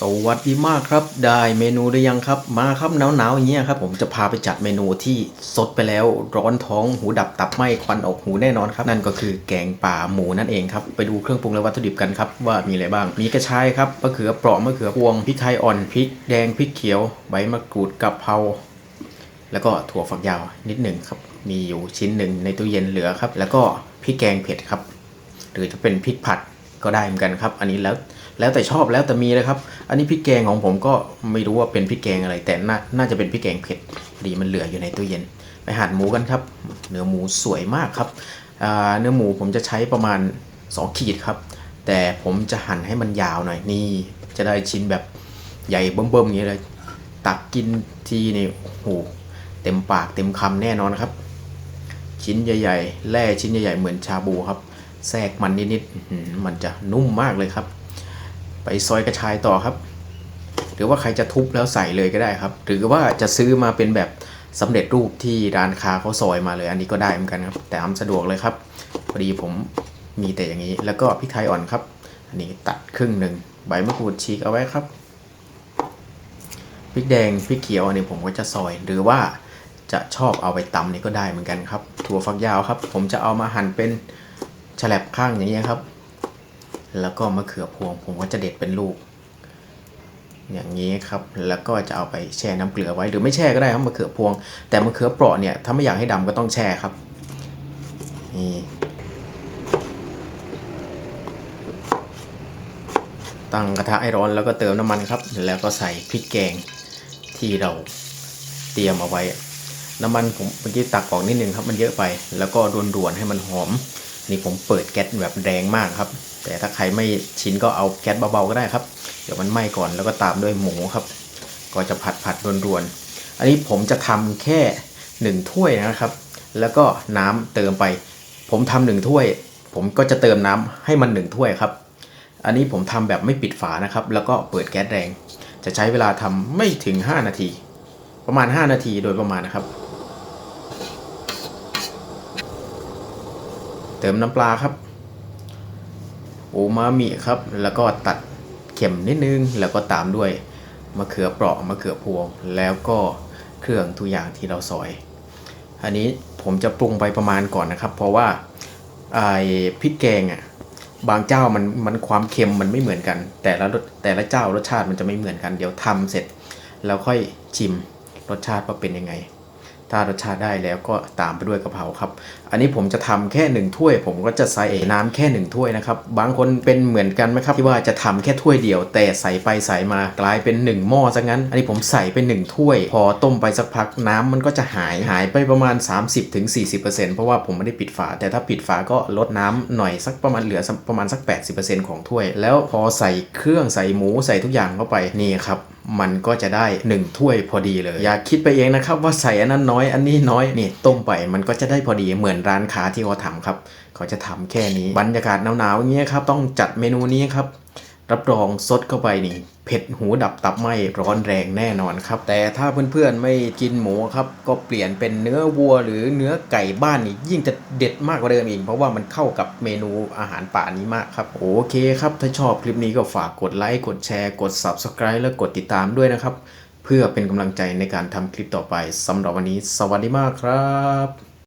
สวัสดีมากครับ ได้เมนูหรือยังครับ มาครับหนาวๆอย่างเงี้ยครับผมจะพาไปจัดเมนูที่สดไปแล้วร้อนท้องหูดับตับไหมควันออกหูแน่นอนครับ นั่นก็คือแกงป่าหมูนั่นเองครับ ไปดูเครื่องปรุงและวัตถุดิบกันครับ ว่ามีอะไรบ้าง มีกระชายครับมะเขือเปราะมะเขือพวงพริกไทยอ่อนพริกแดงพริกเขียวใบมะกรูดกะเพราแล้วก็ถั่วฝักยาวนิดหนึ่งครับมีอยู่ชิ้นหนึ่งในตู้เย็นเหลือครับ แล้วก็พริกแกงเผ็ดครับ หรือจะเป็นพริกผัด ก็ได้เหมือนกันครับ อันนี้แล้วแล้วแต่ชอบแล้วแต่มีเลยครับ อันนี้พริกแกงของผมก็ไม่รู้ว่าเป็นพริกแกงอะไร แต่น่าน่าจะเป็นพริกแกงเผ็ดพอดีมันเหลืออยู่ในตู้เย็น ไปหั่นหมูกันครับ เนื้อหมูสวยมากครับเนื้อหมูผมจะใช้ประมาณ 2 ขีดครับ แต่ผมจะหั่นให้มันยาวหน่อยนี่จะได้ชิ้นแบบใหญ่เบิ่มๆอย่างนี้เลย ตักกินทีนี่โอ้โหเต็มปากเต็มคำแน่นอนครับ ชิ้นใหญ่ ๆแร่ชิ้นใหญ่ ๆ เหมือนชาบูครับ แทรกมันนิดๆมันจะนุ่มมากเลยครับ ไปซอยกระชายต่อครับ หรือว่าใครจะทุบแล้วใส่เลยก็ได้ครับ หรือว่าจะซื้อมาเป็นแบบสำเร็จรูปที่ร้านค้าเขาซอยมาเลย อันนี้ก็ได้เหมือนกันครับ แต่อำสะดวกเลยครับพอดีผมมีแต่อย่างนี้ แล้วก็พริกไทยอ่อนครับ อันนี้ตัดครึ่งหนึ่งใบมะกรูดฉีกเอาไว้ครับพริกแดงพริกเขียวอันนี้ผมก็จะซอย หรือว่าจะชอบเอาไปตำนี่ก็ได้เหมือนกันครับ ถั่วฝักยาวครับ ผมจะเอามาหั่นเป็น ฉลับข้างอย่างนี้ยครับ แล้วก็มะเขือพวงผมก็จะเด็ดเป็นลูก อย่างนี้ครับ แล้วก็จะเอาไปแช่น้ำเกลือไว้หรือไม่แช่ก็ได้ครับมะเขือพวง แต่มะเขือเปราะเนี่ยถ้าไม่อยากให้ดำก็ต้องแช่ครับนี่ตั้งกระทะให้ร้อนแล้วก็เติมน้ำมันครับ แล้วก็ใส่พริกแกงที่เราเตรียมเอาไว้ น้ำมันผมเมื่อกี้ตักออกนิดนึงครับมันเยอะไป แล้วก็รวนๆให้มันหอม นี่ผมเปิดแก๊สแบบแรงมากครับ แต่ถ้าใครไม่ชินก็เอาแก๊สเบาๆก็ได้ครับ เดี๋ยวมันไหม้ก่อนแล้วก็ตามด้วยหมูครับ ก็จะผัดผัดรวนๆ อันนี้ผมจะทำแค่หนึ่งถ้วยนะครับ แล้วก็น้ำเติมไป ผมทำหนึ่งถ้วย ผมก็จะเติมน้ำให้มันหนึ่งถ้วยครับ อันนี้ผมทำแบบไม่ปิดฝานะครับ แล้วก็เปิดแก๊สแรง จะใช้เวลาทำไม่ถึง 5 นาที ประมาณ 5 นาทีโดยประมาณนะครับ ติมน้ำปลาครับโอมามิครับ แล้วก็ตัดเข็มนิดนึง แล้วก็ตามด้วยมะเขือเปราะมะเขือพวง แล้วก็เครื่องทุกอย่างที่เราซอย อันนี้ผมจะปรุงไปประมาณก่อนนะครับ เพราะว่าไอ้พริกแกงอะบางเจ้ามันมันความเค็มมันไม่เหมือนกัน แต่ละแต่ละเจ้ารสชาติมันจะไม่เหมือนกัน เดี๋ยวทำเสร็จ แล้วค่อยชิมรสชาติว่าเป็นยังไง ถ้ารสชาติได้แล้วก็ตามไปด้วยกะเพราครับ อันนี้ผมจะทำแค่หนึ่งถ้วย ผมก็จะใส่น้ำแค่หนึ่งถ้วยนะครับ บางคนเป็นเหมือนกันไหมครับ ที่ว่าจะทำแค่ถ้วยเดียว แต่ใส่ไปใส่มากลายเป็นหนึ่งหม้อซะงั้น อันนี้ผมใส่เป็นหนึ่งถ้วย พอต้มไปสักพักน้ำมันก็จะหายหายไปประมาณ 30-40%เพราะว่าผมไม่ได้ปิดฝา แต่ถ้าปิดฝาก็ลดน้ำหน่อยสักประมาณเหลือประมาณสัก 80%ของถ้วย แล้วพอใส่เครื่องใส่หมูใส่ทุกอย่างเข้าไปนี่ครับ มันก็จะได้ 1 ถ้วยพอดีเลย อย่าคิดไปเองนะครับว่าใส่อันนั้นน้อยอันนี้น้อยนี่ต้มไปมันก็จะได้พอดีเหมือนร้านค้าที่เขาทำครับ เขาจะทำแค่นี้บรรยากาศหนาวๆอย่างเงี้ยครับต้องจัดเมนูนี้ครับรับรองซดเข้าไปนี่ เผ็ดหูดับตับไหมร้อนแรงแน่นอนครับ แต่ถ้าเพื่อนๆไม่กินหมูครับ ก็เปลี่ยนเป็นเนื้อวัวหรือเนื้อไก่บ้านนี่ยิ่งจะเด็ดมากกว่าเดิมอีกเพราะว่ามันเข้ากับเมนูอาหารป่านี้มากครับ โอเคครับ ถ้าชอบคลิปนี้ก็ฝากกดไลค์กดแชร์กด Subscribe และกดติดตามด้วยนะครับ เพื่อเป็นกำลังใจในการทำคลิปต่อไปสำหรับวันนี้ สวัสดีมากครับ